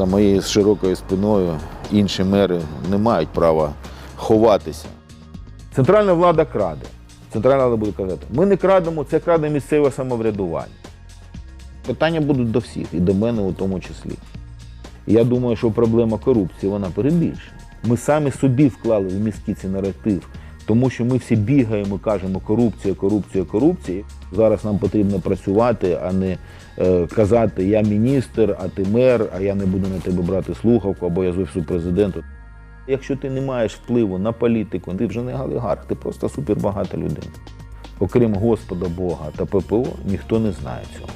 За моєю широкою спиною інші мери не мають права ховатися. Центральна влада краде. Центральна влада буде казати, ми не крадемо, це краде місцеве самоврядування. Питання будуть до всіх, і до мене у тому числі. Я думаю, що проблема корупції вона перебільшена. Ми самі собі вклали в мізки цей наратив, тому що ми всі бігаємо, кажемо корупція, корупція, корупція. Зараз нам потрібно працювати, а не е, казати Я міністр, а ти мер, а я не буду на тебе брати слухавку, або я з офісу президенту. Якщо ти не маєш впливу на політику, ти вже не олігарх, ти просто супербагата людина. Окрім Господа Бога та ППО, ніхто не знає цього.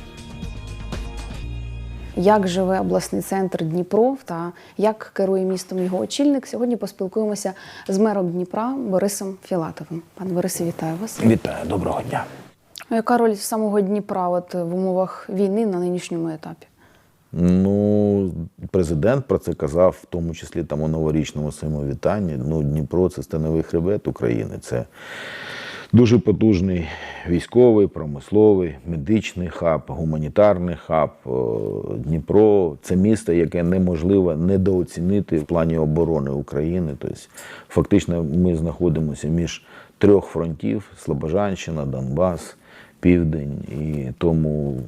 Як живе обласний центр Дніпро та як керує містом його очільник? Сьогодні поспілкуємося з мером Дніпра Борисом Філатовим. Пане Борисе, вітаю вас. Вітаю, доброго дня. А Яка роль самого Дніпра от в умовах війни на нинішньому етапі? Ну, президент про це казав, в тому числі там у новорічному своєму вітанні. Ну, Дніпро це становий хребет України. Це дуже потужний військовий, промисловий, медичний хаб, гуманітарний хаб. Дніпро це місто, яке неможливо недооцінити в плані оборони України. Тобто, фактично, ми знаходимося між трьох фронтів: Слобожанщина, Донбас, Південь. І тому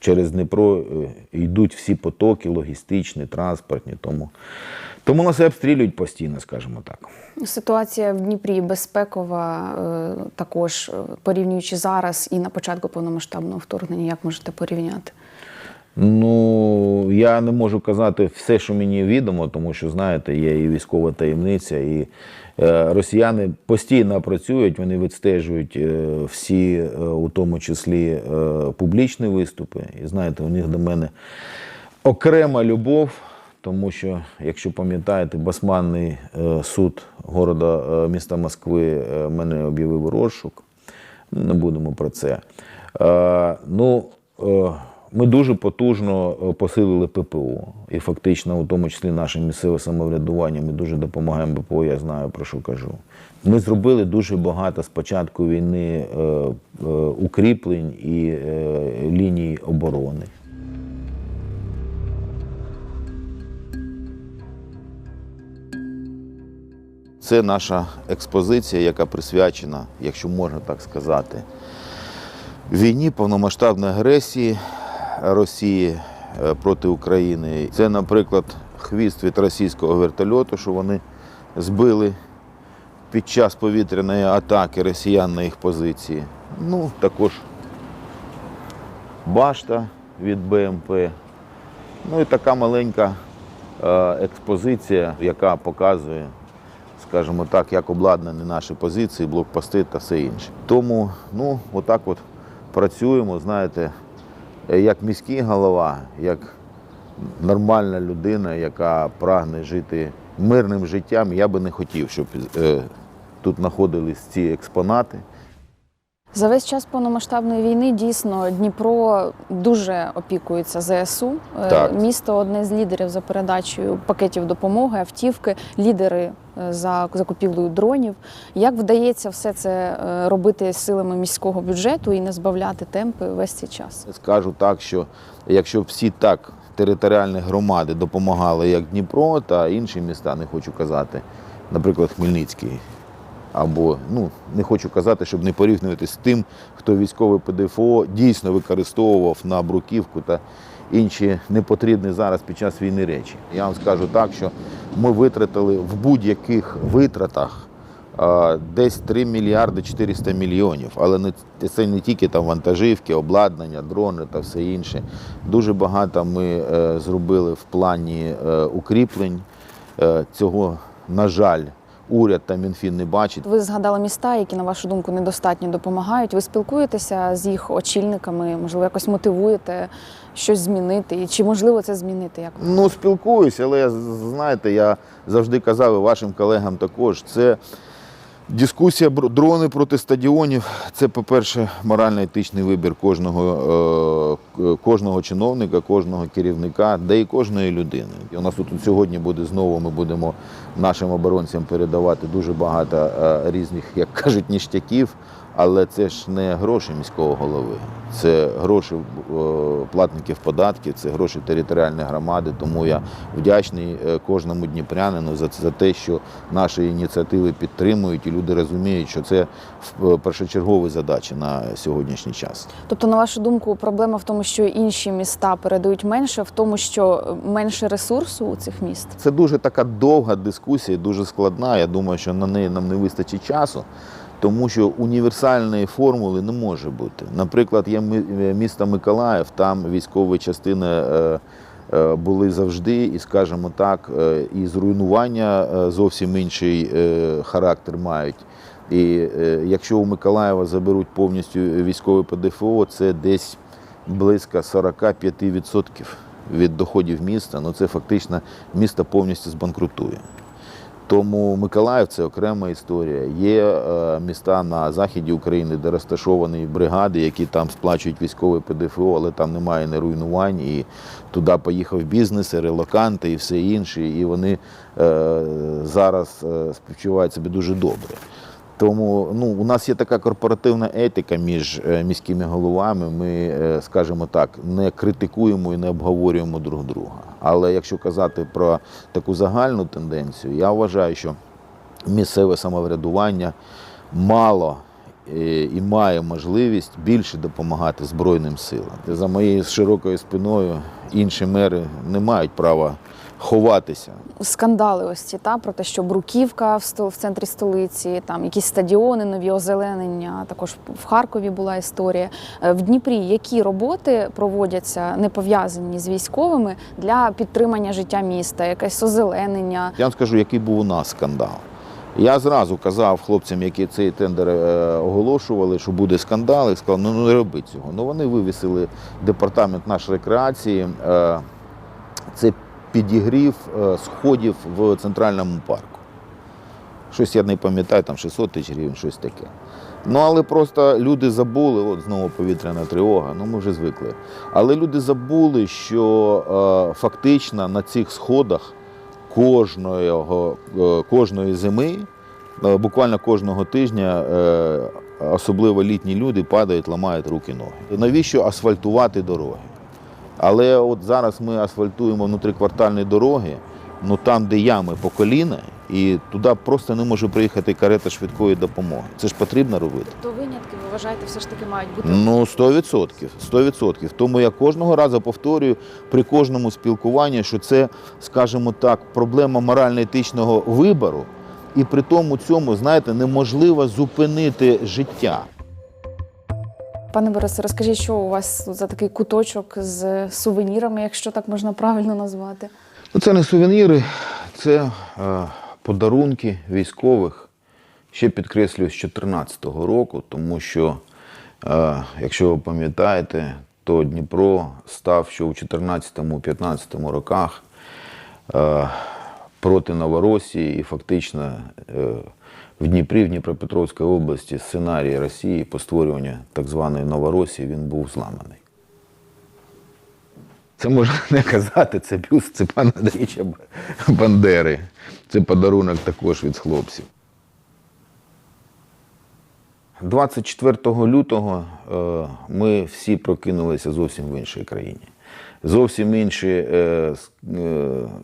через Дніпро е, йдуть всі потоки, логістичні, транспортні. Тому, тому нас і обстрілюють постійно, скажімо так. Ситуація в Дніпрі безпекова, е, також е, порівнюючи зараз і на початку повномасштабного вторгнення, як можете порівняти? Ну, я не можу казати все, що мені відомо, тому що, знаєте, є і військова таємниця, і росіяни постійно працюють, вони відстежують е, всі, е, у тому числі е, публічні виступи. І знаєте, у них до мене окрема любов, тому що, якщо пам'ятаєте, басманний е, суд города е, міста Москви е, мене об'явив розшук. Не будемо про це. Е, ну, е, ми дуже потужно е, посилили ППО. І фактично, у тому числі наше місцеве самоврядування, ми дуже допомагаємо ППО, я знаю про що кажу. Ми зробили дуже багато з початку війни е, е, укріплень і е, ліній оборони. Це наша експозиція, яка присвячена, якщо можна так сказати, війні повномасштабної агресії Росії е, проти України. Це, наприклад, хвіст від російського вертольоту, що вони збили під час повітряної атаки росіян на їх позиції. Ну, також башта від БМП. Ну і така маленька е, експозиція, яка показує, скажімо так, як обладнані наші позиції, блокпости та все інше. Тому, ну, отак от працюємо, знаєте, як міський голова, як нормальна людина, яка прагне жити мирним життям, я би не хотів, щоб е, тут знаходились ці експонати. За весь час повномасштабної війни дійсно Дніпро дуже опікується ЗСУ. Е, Так. Місто одне з лідерів за передачею пакетів допомоги, автівки, лідери е, за закупівлею дронів. Як вдається все це е, робити силами міського бюджету і не збавляти темпи весь цей час? Скажу так, що якщо всі так територіальні громади допомагали, як Дніпро та інші міста, не хочу казати, наприклад, Хмельницький. Або ну не хочу казати, щоб не порівнювати з тим, хто військовий ПДФО дійсно використовував на бруківку та інші непотрібні зараз під час війни речі. Я вам скажу так, що ми витратили в будь-яких витратах десь 3 мільярди 400 мільйонів. Але не це не тільки там вантажівки, обладнання, дрони та все інше. Дуже багато ми е, зробили в плані е, укріплень. Е, цього, на жаль, уряд та Мінфін не бачить. Ви згадали міста, які, на вашу думку, недостатньо допомагають. Ви спілкуєтеся з їх очільниками, можливо, якось мотивуєте щось змінити? І чи можливо це змінити? Як Ну, спілкуюся, але знаєте, я завжди казав і вашим колегам також. Це дискусія дрони проти стадіонів. Це, по-перше, морально-етичний вибір кожного к- кожного чиновника, кожного керівника, де і кожної людини. І у нас тут сьогодні буде знову. Ми будемо нашим оборонцям передавати дуже багато е, різних, як кажуть, ніштяків. Але це ж не гроші міського голови, це гроші е, платників податків, це гроші територіальної громади. Тому я вдячний е, кожному дніпрянину за, за те, що наші ініціативи підтримують, і люди розуміють, що це е, першочергові задачі на сьогоднішній час. Тобто, на вашу думку, проблема в тому, що інші міста передають менше, в тому, що менше ресурсу у цих міст. Це дуже така довга дискусія, дуже складна. Я думаю, що на неї нам не вистачить часу, тому що універсальної формули не може бути. Наприклад, є місто Миколаїв, там військові частини. е, е, Були завжди, і скажімо так, е, і зруйнування е, зовсім інший е, характер мають. І е, якщо у Миколаєва заберуть повністю військове ПДФО, це десь близько 45% від доходів міста. Ну це фактично місто повністю збанкрутує. Тому Миколаїв це окрема історія. Є е, міста на заході України, де розташовані бригади, які там сплачують військове ПДФО, але там немає не руйнувань, і туди поїхав бізнес, релоканти і все інше. І вони е, зараз е, співчувають себе дуже добре. Тому ну, у нас є така корпоративна етика між е, міськими головами. Ми, е, скажімо так, не критикуємо і не обговорюємо друг друга. Але якщо казати про таку загальну тенденцію, я вважаю, що місцеве самоврядування мало е, і має можливість більше допомагати Збройним силам. За моєю широкою спиною інші мери не мають права ховатися. Скандали ось ці та про те, що Бруківка в в центрі столиці, там якісь стадіони, нові озеленення. Також в Харкові була історія. Е, В Дніпрі які роботи проводяться не пов'язані з військовими для підтримання життя міста, якесь озеленення. Я вам скажу, який був у нас скандал. Я зразу казав хлопцям, які цей тендер е, оголошували, що буде скандал, і сказав, ну не робіть цього. Ну вони вивісили департамент наш рекреації. е, Це підігрів е, сходів в центральному парку. Щось я не пам'ятаю, там 600 тисяч гривень, щось таке. Ну, але просто люди забули, от знову повітряна тривога, ну ми вже звикли. Але люди забули, що е, фактично на цих сходах кожного, е, кожної зими, е, буквально кожного тижня, е, особливо літні люди падають, ламають руки ноги. Навіщо асфальтувати дороги? Але от зараз ми асфальтуємо внутриквартальні дороги, ну там, де ями по коліна, і туди просто не може приїхати карета швидкої допомоги. Це ж потрібно робити. То винятки ви вважаєте, все ж таки мають бути Ну, 100%. 100%. Тому я кожного разу повторюю при кожному спілкуванні, що це, скажімо так, проблема морально-етичного вибору. І при тому цьому, знаєте, неможливо зупинити життя. Пане Борисе, розкажіть, що у вас за такий куточок з сувенірами, якщо так можна правильно назвати? Ну, це не сувеніри, це е, подарунки військових. Ще підкреслюю з 2014 року, тому що, е, якщо ви пам'ятаєте, то Дніпро став ще у 2014-2015 роках е, проти Новоросії і фактично е, в Дніпрі, в Дніпропетровській області сценарій Росії по створюванню так званої Новоросії він був зламаний. Це можна не казати, це бюст Степана Андрійовича Бандери. Це подарунок також від хлопців. 24 лютого е, ми всі прокинулися зовсім в іншій країні. Зовсім інші е, е,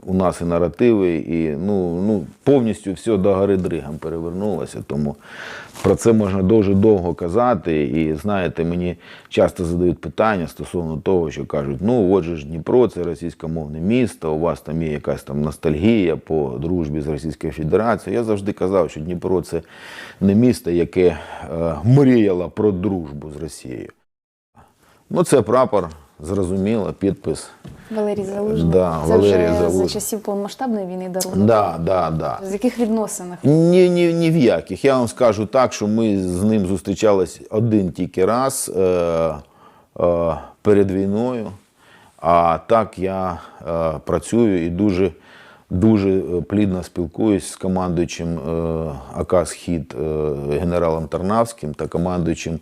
у нас і наративи, і ну, ну, повністю все до гори дригом перевернулося. Тому про це можна дуже довго казати. І знаєте, мені часто задають питання стосовно того, що кажуть, ну от же ж Дніпро, це російськомовне місто, у вас там є якась там ностальгія по дружбі з Російською Федерацією. Я завжди казав, що Дніпро це не місто, яке е, мріяло про дружбу з Росією. Ну, це прапор, зрозуміло, підпис. Валерій Залужний. Да, Це Валерій вже Залужний. за часів повномасштабної війни дарунок. Да, да, да. З яких відносинах? Ні, ні, ні в яких. Я вам скажу так, що ми з ним зустрічались один тільки раз е, е, перед війною. А так я е, працюю і дуже, Дуже е, плідно спілкуюсь з командуючим е, АК Схід е, генералом Тарнавським та командуючим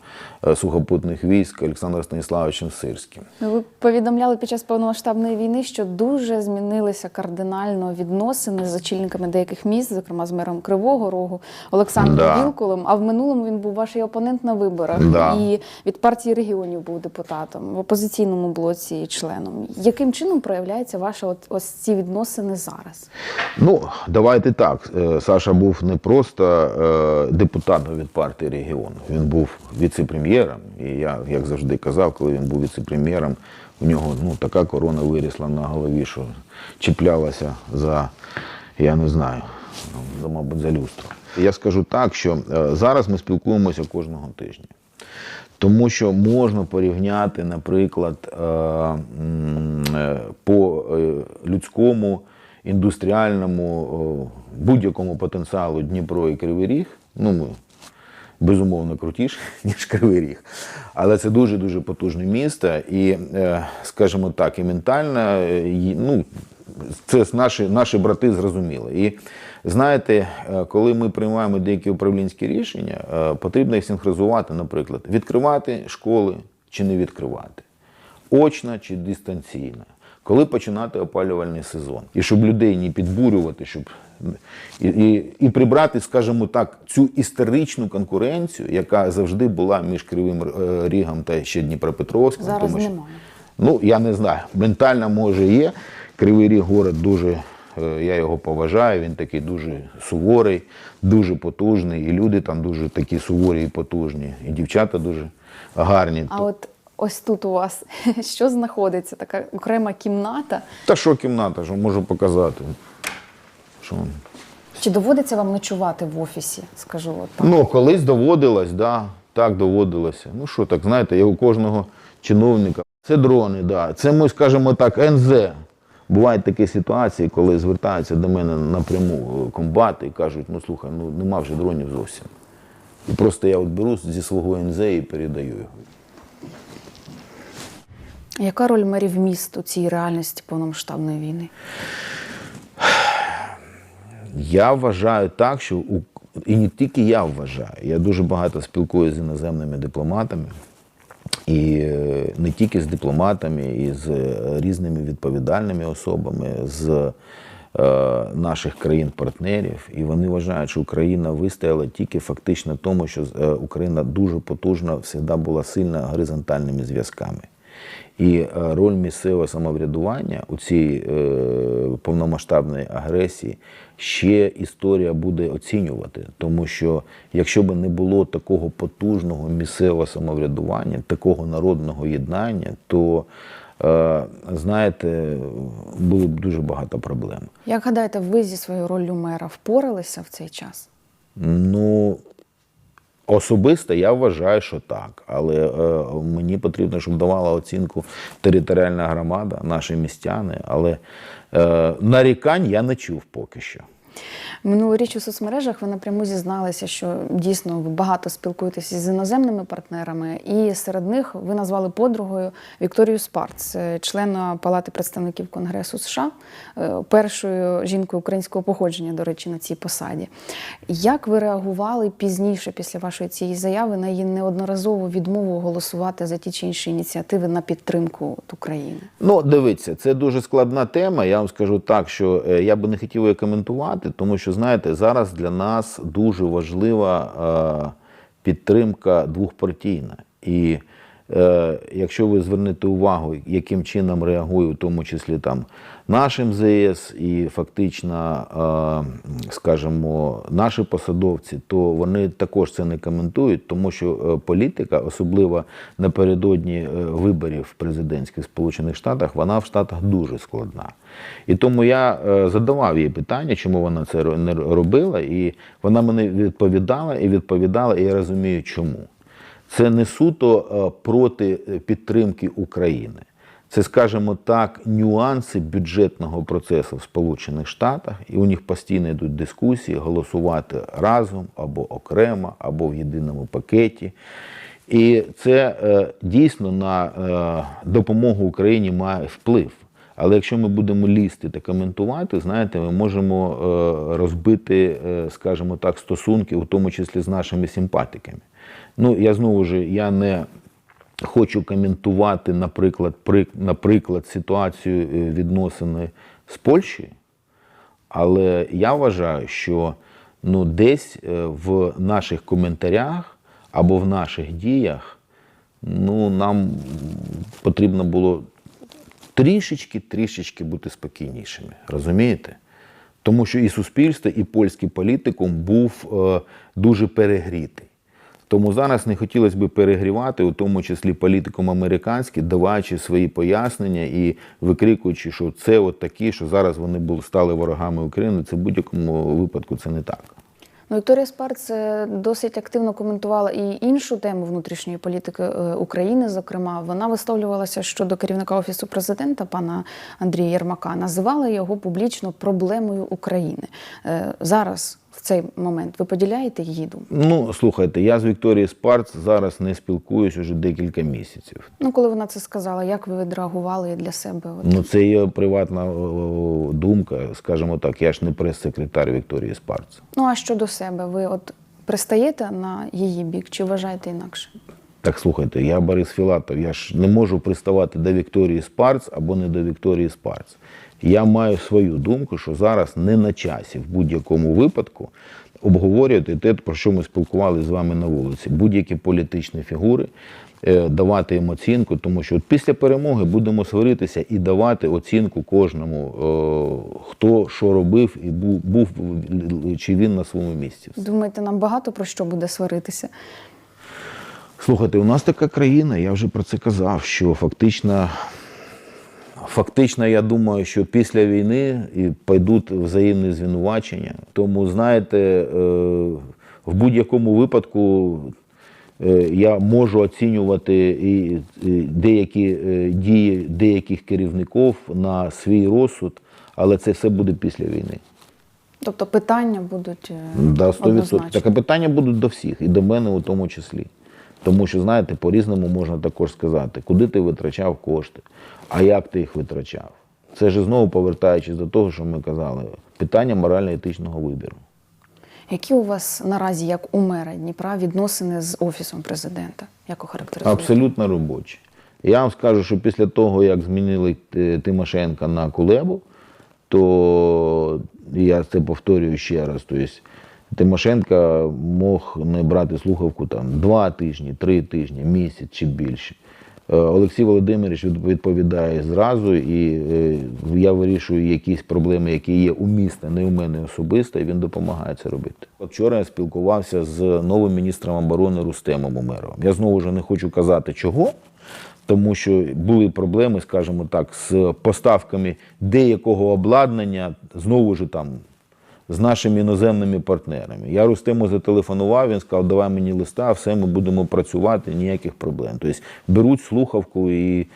сухопутних військ Олександром Станіславовичем Сирським. Ну, Ви повідомляли під час повномасштабної війни, що дуже змінилися кардинально відносини з очільниками деяких міст, зокрема з мером Кривого Рогу Олександром Да. Вілкулем. А в минулому він був ваш опонент на виборах Да. і від партії регіонів був депутатом в опозиційному блоці і членом. Яким чином проявляються ваші от ось ці відносини зараз? Ну, давайте так. Е, Саша був не просто е, депутатом від партії регіону, він був віце-прем'єром. І я, як завжди казав, коли він був віце-прем'єром, у нього ну, така корона вирісла на голові, що чіплялася за, я не знаю, за, мабуть, за люстру. Я скажу так, що е, зараз ми спілкуємося кожного тижня. Тому що можна порівняти, наприклад, по людському, індустріальному, будь-якому потенціалу Дніпро і Кривий Ріг. Ну, ми безумовно крутіше, ніж Кривий Ріг. Але це дуже-дуже потужне місто. І, е, скажімо так, і ментально, е, і, ну, це наші, наші брати зрозуміли. І знаєте, е, коли ми приймаємо деякі управлінські рішення, потрібно їх синхронізувати, наприклад, відкривати школи чи не відкривати, очно чи дистанційно. Коли починати опалювальний сезон, і щоб людей не підбурювати, щоб і, і, і прибрати, скажімо так, цю історичну конкуренцію, яка завжди була між Кривим е, Рігом та ще Дніпропетровським. Зараз тому що- немає. Ну, я не знаю. Ментально може є. Кривий Ріг город дуже, е, я його поважаю, він такий дуже суворий, дуже потужний. І люди там дуже такі суворі і потужні. І дівчата дуже гарні. А от ось тут у вас що знаходиться? Така окрема кімната. Та що кімната, що можу показати? Що? Чи доводиться вам ночувати в офісі? Скажу от так. Ну, колись доводилось, да, так доводилося. Ну що так, знаєте, я у кожного чиновника. Це дрони, да. Це ми скажімо так, НЗ. Бувають такі ситуації, коли звертаються до мене напряму е, комбати і кажуть, ну слухай, ну нема вже дронів зовсім. І просто я от беру зі свого НЗ і передаю його. Яка роль мерів міст у цій реальності повномасштабної війни? Я вважаю так, що у... і не тільки я вважаю, я дуже багато спілкуюся з іноземними дипломатами, і е, не тільки з дипломатами, і з е, різними відповідальними особами з е, наших країн-партнерів. І вони вважають, що Україна вистояла тільки фактично тому, що е, Україна дуже потужна, завжди була сильна горизонтальними зв'язками. І е, роль місцевого самоврядування у цій е, повномасштабної агресії ще історія буде оцінювати. Тому що якщо б не було такого потужного місцевого самоврядування, такого народного єднання, то е, знаєте, було б дуже багато проблем. Як гадаєте, ви зі своєю роллю мера впоралися в цей час? Ну, особисто я вважаю, що так. Але е, мені потрібно, щоб давала оцінку територіальна громада, наші містяни. Але е, нарікань я не чув поки що. Минулоріч у соцмережах ви напряму зізналися, що дійсно ви багато спілкуєтеся з іноземними партнерами, і серед них ви назвали подругою Вікторію Спарц, е, члена Палати представників Конгресу США, е, першою жінкою українського походження, до речі, на цій посаді. Як ви реагували пізніше після вашої цієї заяви на її неодноразову відмову голосувати за ті чи інші ініціативи на підтримку України? Ну, дивіться, це дуже складна тема. Я вам скажу так, що е, я би не хотів її коментувати, тому що, знаєте, зараз для нас дуже важлива е, підтримка двохпартійна. І е, якщо ви звернете увагу, яким чином реагує, в тому числі там наш МЗС і фактично, е, скажімо, наші посадовці, то вони також це не коментують, тому що е, політика, особливо напередодні е, виборів президентських Сполучених Штатах, вона в Штатах дуже складна. І тому я задавав їй питання, чому вона це не робила, і вона мені відповідала і відповідала, і я розумію, чому. Це не суто проти підтримки України. Це, скажімо так, нюанси бюджетного процесу в Сполучених Штатах, і у них постійно йдуть дискусії голосувати разом або окремо, або в єдиному пакеті. І це е, дійсно на е, допомогу Україні має вплив. Але якщо ми будемо лізти та коментувати, знаєте, ми можемо е, розбити, скажімо так, стосунки, у тому числі з нашими симпатиками. Ну, я знову ж я не хочу коментувати, наприклад, при, наприклад, ситуацію е, відносини з Польщею, але я вважаю, що ну, десь е, в наших коментарях або в наших діях ну, нам потрібно було трішечки, трішечки бути спокійнішими. Розумієте? Тому що і суспільство, і польський політикум був е, дуже перегрітий. Тому зараз не хотілося б перегрівати, у тому числі політикум американський, даваючи свої пояснення і викрикуючи, що це от такі, що зараз вони були стали ворогами України. Це в будь-якому випадку це не так. Ну, Вікторія Спарц е, досить активно коментувала і іншу тему внутрішньої політики е, України. Зокрема, вона висловлювалася щодо керівника офісу президента пана Андрія Єрмака, називала його публічно проблемою України. Е, Зараз в цей момент ви поділяєте її думку? Ну, слухайте, я з Вікторією Спарц зараз не спілкуюсь уже декілька місяців. Ну, коли вона це сказала, як ви відреагували для себе? От? Ну, це є приватна о, думка, скажімо так. Я ж не прес-секретар Вікторії Спарц. Ну а щодо себе, ви от пристаєте на її бік чи вважаєте інакше? Так слухайте, я Борис Філатов, я ж не можу приставати до Вікторії Спарц або не до Вікторії Спарц. Я маю свою думку, що зараз не на часі в будь-якому випадку обговорювати те, про що ми спілкувалися з вами на вулиці. Будь-які політичні фігури, е, давати їм оцінку, тому що от після перемоги будемо сваритися і давати оцінку кожному, е, хто що робив і був, був чи він на своєму місці. Думаєте, нам багато про що буде сваритися? Слухайте, у нас така країна, я вже про це казав, що фактично, фактично, я думаю, що після війни і пойдуть взаємні звинувачення. Тому, знаєте, е, в будь-якому випадку е, я можу оцінювати і деякі е, дії деяких керівників на свій розсуд, але це все буде після війни. Тобто питання будуть Да, 100%. однозначно. Таке питання будуть до всіх, і до мене у тому числі. Тому що, знаєте, по-різному можна також сказати, куди ти витрачав кошти, а як ти їх витрачав. Це ж знову повертаючись до того, що ми казали, питання морально-етичного вибору. Які у вас наразі, як у мера Дніпра, відносини з офісом президента? Як охарактеризуєте? Абсолютно робочі. Я вам скажу, що після того, як змінили е, Тимошенка на Кулебу, то я це повторюю ще раз. Тобто, Тимошенка мог не брати слухавку там два тижні, три тижні, місяць чи більше. Е, Олексій Володимирович відповідає зразу, і е, я вирішую якісь проблеми, які є у міста, не у мене особисто, і він допомагає це робити. Вчора я спілкувався з новим міністром оборони Рустемом Умеровим. Я знову ж не хочу казати чого, тому що були проблеми, скажімо так, з поставками деякого обладнання, знову ж там з нашими іноземними партнерами. Я Рустему зателефонував, він сказав, давай мені листа, все, ми будемо працювати, ніяких проблем. Тобто беруть слухавку і е,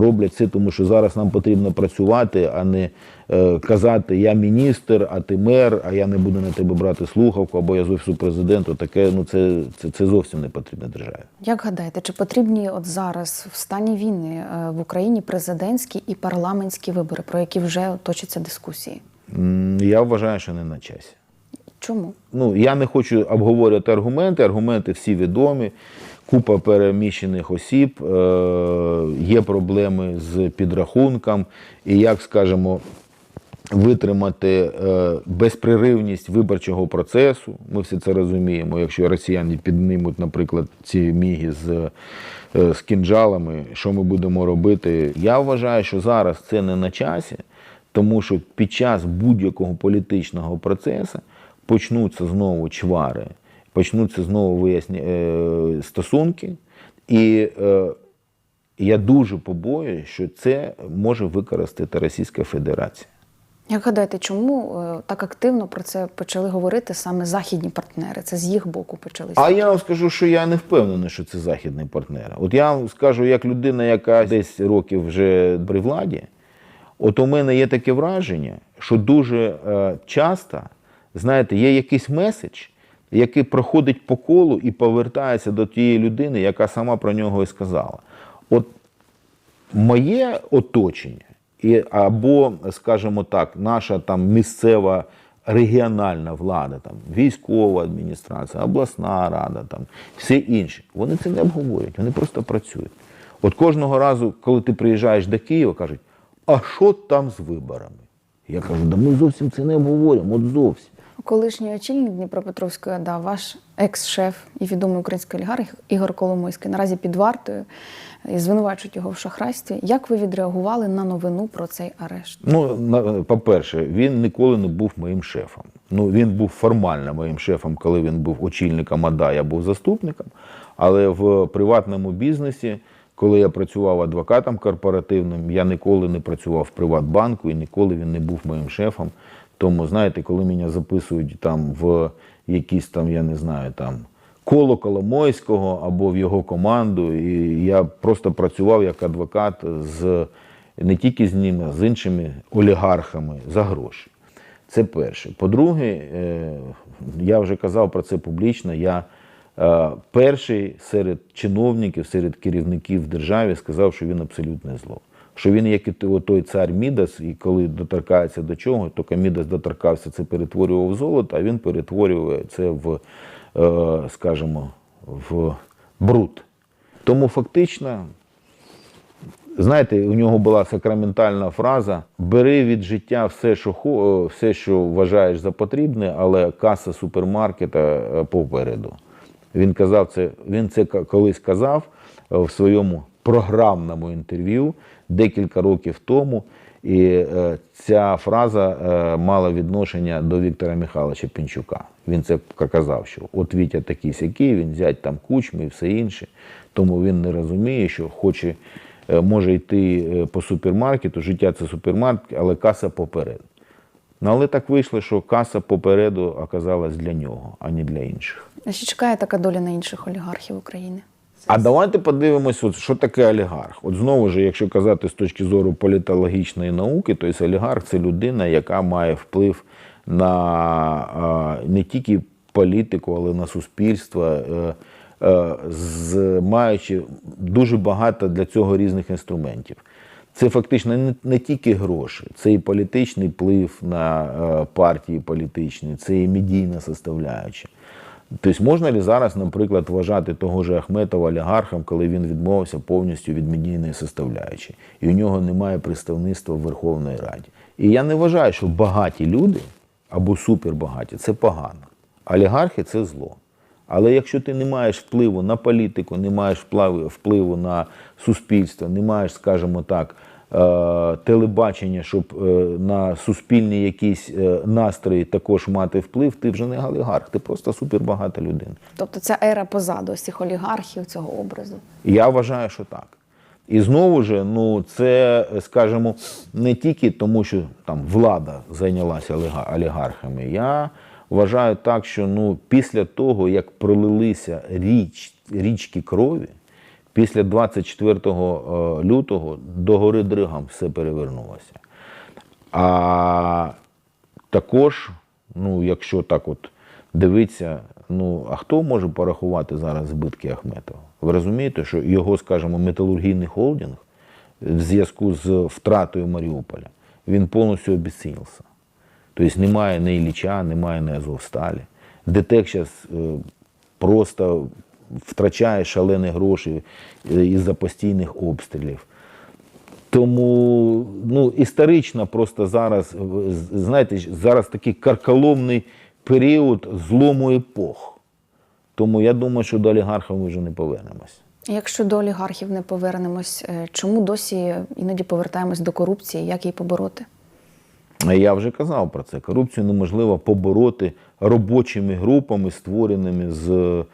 роблять це, тому що зараз нам потрібно працювати, а не е, казати Я міністр, а ти мер, а я не буду на тебе брати слухавку, або я з офісу президенту. Таке ну це, це, це зовсім не потрібно державі. Як гадаєте, чи потрібні от зараз в стані війни е, в Україні президентські і парламентські вибори, про які вже точаться дискусії? Я вважаю, що не на часі. Чому? Ну, я не хочу обговорювати аргументи. Аргументи всі відомі. Купа переміщених осіб, е, є проблеми з підрахунком, і як скажемо, витримати е, безпреривність виборчого процесу. Ми всі це розуміємо. Якщо росіяни піднімуть, наприклад, ці міги з, е, з кінжалами, що ми будемо робити? Я вважаю, що зараз це не на часі, тому що під час будь-якого політичного процесу почнуться знову чвари, почнуться знову виясні е, стосунки, і е, я дуже побоююсь, що це може використати Російська Федерація. Як гадаєте, чому е, так активно про це почали говорити саме західні партнери? Це з їх боку почалися. А я вам скажу, що я не впевнений, що це західний партнер. От я вам скажу, як людина, яка десь років вже при владі, от у мене є таке враження, що дуже е, часто, знаєте, є якийсь меседж, який проходить по колу і повертається до тієї людини, яка сама про нього і сказала. От моє оточення, І, або, скажімо так, наша там місцева регіональна влада, там, військова адміністрація, обласна рада, там, все інше, вони це не обговорюють, вони просто працюють. От кожного разу, коли ти приїжджаєш до Києва, кажуть, а що там з виборами? Я кажу, да ми зовсім це не обговорюємо, от зовсім. Колишній очільник Дніпропетровської ОДА, ваш екс-шеф і відомий український олігарх Ігор Коломойський наразі під вартою і звинувачують його в шахрайстві. Як ви відреагували на новину про цей арешт? Ну, по-перше, він ніколи не був моїм шефом. Ну, він був формально моїм шефом, коли він був очільником АДА, я був заступником. Але в приватному бізнесі, коли я працював адвокатом корпоративним, я ніколи не працював в Приватбанку і ніколи він не був моїм шефом. Тому, знаєте, коли мене записують там в якісь там, я не знаю, там коло Коломойського або в його команду, і я просто працював як адвокат з не тільки з ними, а з іншими олігархами за гроші. Це перше. По-друге, е, я вже казав про це публічно. Я перший серед чиновників, серед керівників в державі сказав, що він абсолютне зло. Що він, як і той- цар Мідас, і коли доторкається до чого, то Мідас доторкався, це перетворював в золото, а він перетворює це в, е, скажімо, в бруд. Тому фактично Знаєте, у нього була сакраментальна фраза: бери від життя все, що е, все, що вважаєш за потрібне, але каса супермаркета е, попереду. Він казав це, він це колись казав е, в своєму програмному інтерв'ю декілька років тому. І е, ця фраза е, мала відношення до Віктора Михайловича Пінчука. Він це казав, що от Вітя такий сякий, він взять там кучми і все інше. Тому він не розуміє, що хоче, може йти по супермаркету, життя це супермаркет, але каса попереду. Ну, але так вийшло, що каса попереду оказалась для нього, а не для інших. А Що чекає така доля на інших олігархів України? А давайте подивимось, от, що таке олігарх. От знову ж, якщо казати з точки зору політологічної науки, то є олігарх це людина, яка має вплив на не тільки політику, але на суспільство, е, е, з, маючи дуже багато для цього різних інструментів. Це фактично не, не тільки гроші, це і політичний вплив на е, партії політичні, це і медійна составляюча. Тобто можна ли зараз, наприклад, вважати того ж Ахметова олігархом, коли він відмовився повністю від медійної составляючої, і у нього немає представництва в Верховній Раді. І я не вважаю, що багаті люди або супербагаті це погано. Олігархи це зло. Але якщо ти не маєш впливу на політику, не маєш впливу, на суспільство, не маєш, скажімо так, е, телебачення, щоб е, на суспільні якісь е, настрої також мати вплив, ти вже не олігарх, ти просто супербагата людина. Тобто ця ера позаду ось цих олігархів, цього образу. Я вважаю, що так. І знову ж, ну це, скажімо, не тільки тому, що там влада зайнялася олігархами. Я вважаю так, що ну, після того, як пролилися річ, річки крові, після 24 е, лютого до гори Дригам все перевернулося. А також, ну, якщо так от дивитися, ну а хто може порахувати зараз збитки Ахметова? Ви розумієте, що його, скажімо, металургійний холдинг в зв'язку з втратою Маріуполя він повністю обіцінився. Тобто немає ні Ілліча, немає ні Азовсталі. ДТЕК зараз просто втрачає шалені гроші е, із-за постійних обстрілів. Тому ну, історично просто зараз, знаєте, зараз такий карколомний період злому епох. Тому я думаю, що до олігархів ми вже не повернемось. Якщо до олігархів не повернемось, е, чому досі іноді повертаємось до корупції? Як її побороти? Я вже казав про це. Корупцію неможливо побороти робочими групами, створеними з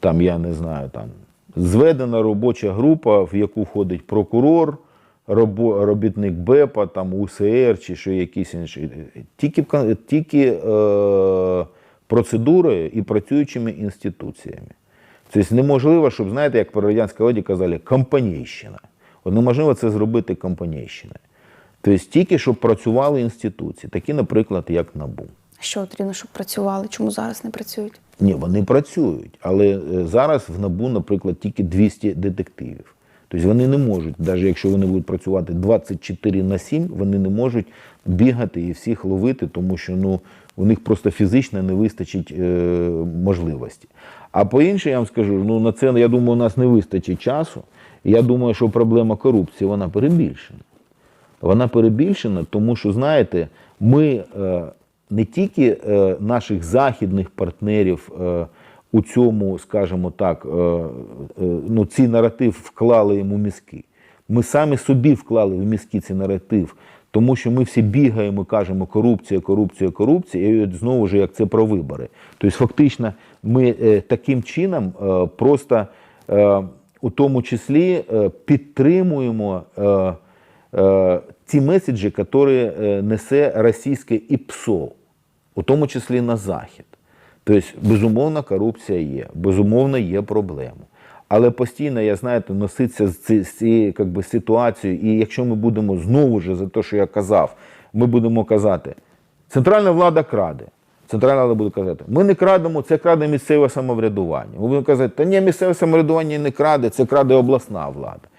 там, я не знаю, там зведена робоча група, в яку входить прокурор, робітник БЕПа, там УСР чи що якісь інші. Тільки, тільки е, процедурою і працюючими інституціями. Тобто неможливо, щоб, знаєте, як по радянській ладі казали, компанійщина. От неможливо це зробити компанійщиною. Тобто тільки щоб працювали інституції, такі, наприклад, як НАБУ. Що потрібно, щоб працювали? Чому зараз не працюють? Ні, вони працюють, але е, зараз в НАБУ, наприклад, тільки 200 детективів. Тобто вони не можуть, навіть якщо вони будуть працювати 24 на 7, вони не можуть бігати і всіх ловити, тому що ну, у них просто фізично не вистачить е, можливості. А по інше, я вам скажу, ну на це я думаю, у нас не вистачить часу. Я думаю, що проблема корупції вона перебільшена. Вона перебільшена, тому що, знаєте, ми е, не тільки е, наших західних партнерів е, у цьому, скажімо так, ну, цей наратив вклали йому мізки. Ми самі собі вклали в мізки цей наратив, тому що ми всі бігаємо, кажемо корупція, корупція, корупція, і от знову ж як це про вибори. Тобто, фактично, ми таким чином просто у тому числі підтримуємо. Е, ті меседжі, які е, несе російське ІПСО, у тому числі на Захід. Тобто, безумовно, корупція є, безумовно, є проблема. Але постійно, я знаєте, носиться з цією ситуацією. І якщо ми будемо знову ж за те, що я казав, ми будемо казати, центральна влада краде. Центральна влада буде казати, ми не крадемо, це краде місцеве самоврядування. Ми будемо казати, та ні, місцеве самоврядування не краде, це краде обласна влада.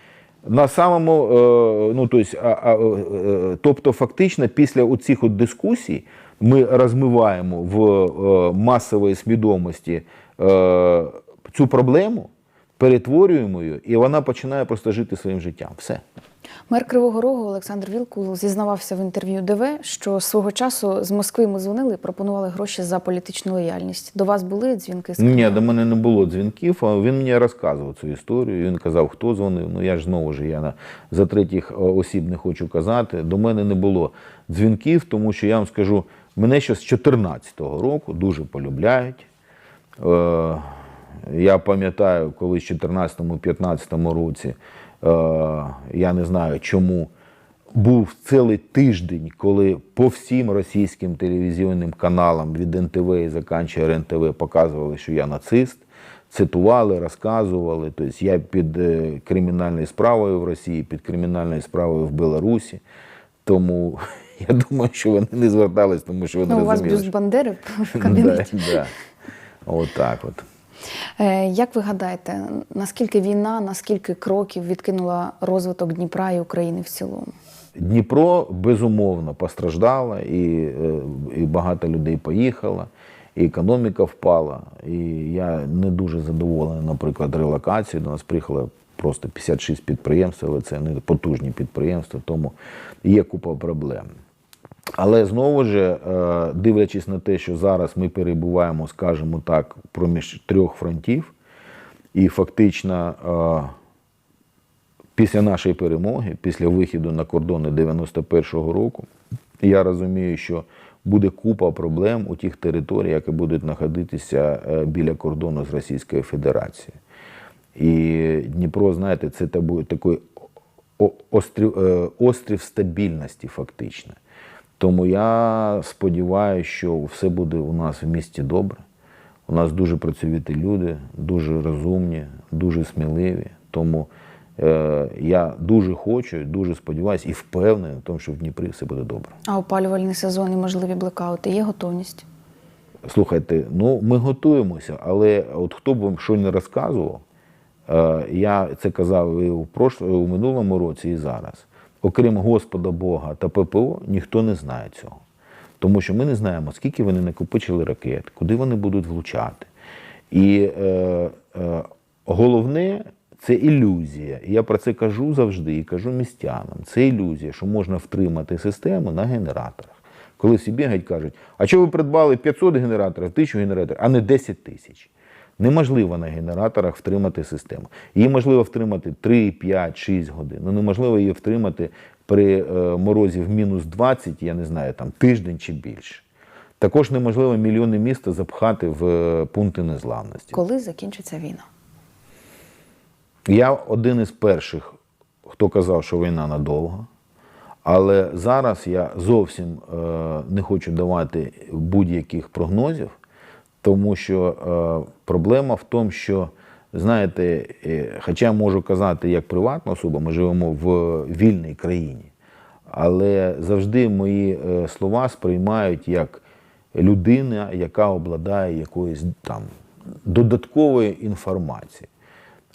На самому, е, ну, а, а, е, е, тобто, фактично, після оцих от дискусій ми розмиваємо в масовій свідомості цю проблему, перетворюємо її, і вона починає просто жити своїм життям. Все. Мер Кривого Рогу Олександр Вілкул зізнавався в інтерв'ю ДВ, що свого часу з Москви йому дзвонили і пропонували гроші за політичну лояльність. До вас були дзвінки з Ні, до мене не було дзвінків, а він мені розказував цю історію. Він казав, хто дзвонив. Ну я ж знову ж я на, за третіх е, осіб не хочу казати. До мене не було дзвінків, тому що я вам скажу, мене ще з 2014 року дуже полюбляють. Е, я пам'ятаю, коли в 2014-2015 році, е, я не знаю чому, був цілий тиждень, коли по всім російським телевізійним каналам від НТВ і заканчує РНТВ показували, що я нацист, цитували, розказували. Тобто я під е, кримінальною справою в Росії, під кримінальною справою в Білорусі. Тому я думаю, що вони не звертались, тому що вони Ну, у вас розуміли, бюст Бандери в кабінеті. Да, да. От Як ви гадаєте, наскільки війна, наскільки кроків відкинула розвиток Дніпра і України в цілому? Дніпро безумовно постраждало, і, е, і багато людей поїхало, і економіка впала. І я не дуже задоволений, наприклад, релокацією. До нас приїхало просто 56 підприємств, але це не потужні підприємства, тому є купа проблем. Але знову ж, е, дивлячись на те, що зараз ми перебуваємо, скажімо так, проміж трьох фронтів, і фактично е, після нашої перемоги, після вихіду на кордони 91-го року, я розумію, що буде купа проблем у тих територіях, які будуть знаходитися е, біля кордону з Російською Федерацією. І Дніпро, знаєте, це такий острів, острів стабільності, фактично. Тому я сподіваюся, що все буде у нас в місті добре. У нас дуже працьовиті люди, дуже розумні, дуже сміливі. Тому е, я дуже хочу, дуже сподіваюся і впевнений в тому, що в Дніпрі все буде добре. А опалювальний сезон і можливі блекаути є готовність? Слухайте, ну ми готуємося, але от хто б вам що не розказував, е, я це казав і у, прош... у минулому році, і зараз. Окрім Господа Бога та ППО, ніхто не знає цього. Тому що ми не знаємо, скільки вони накопичили ракет, куди вони будуть влучати. І е, е, головне це ілюзія. Я про це кажу завжди і кажу містянам. Це ілюзія, що можна втримати систему на генераторах. Коли всі бігають, кажуть, а що ви придбали 500 генераторів, 1000 генераторів, а не 10 тисяч. Неможливо на генераторах втримати систему. Її можливо втримати 3, 5, 6 годин. Ну неможливо її втримати при е, морозі в мінус 20, я не знаю, там тиждень чи більше. Також неможливо мільйони міста запхати в е, пункти незламності. Коли закінчиться війна? Я один із перших, хто казав, що війна надовго. Але зараз я зовсім е, не хочу давати будь-яких прогнозів, тому що е, проблема в тому, що, знаєте, е, хоча я можу казати як приватна особа, ми живемо в вільній країні, але завжди мої е, слова сприймають як людина, яка обладає якоюсь там додатковою інформацією.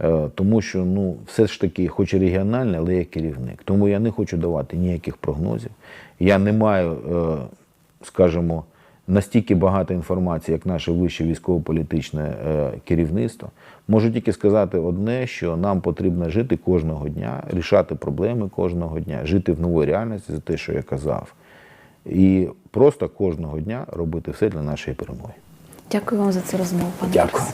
Е, Тому що ну, все ж таки, хоч і регіональний, але я керівник. Тому я не хочу давати ніяких прогнозів. Я не маю, е, скажімо, настільки багато інформації, як наше вище військово-політичне е, керівництво. Можу тільки сказати одне, що нам потрібно жити кожного дня, рішати проблеми кожного дня, жити в новій реальності за те, що я казав. І просто кожного дня робити все для нашої перемоги. Дякую вам за цю розмову, пане Дякую.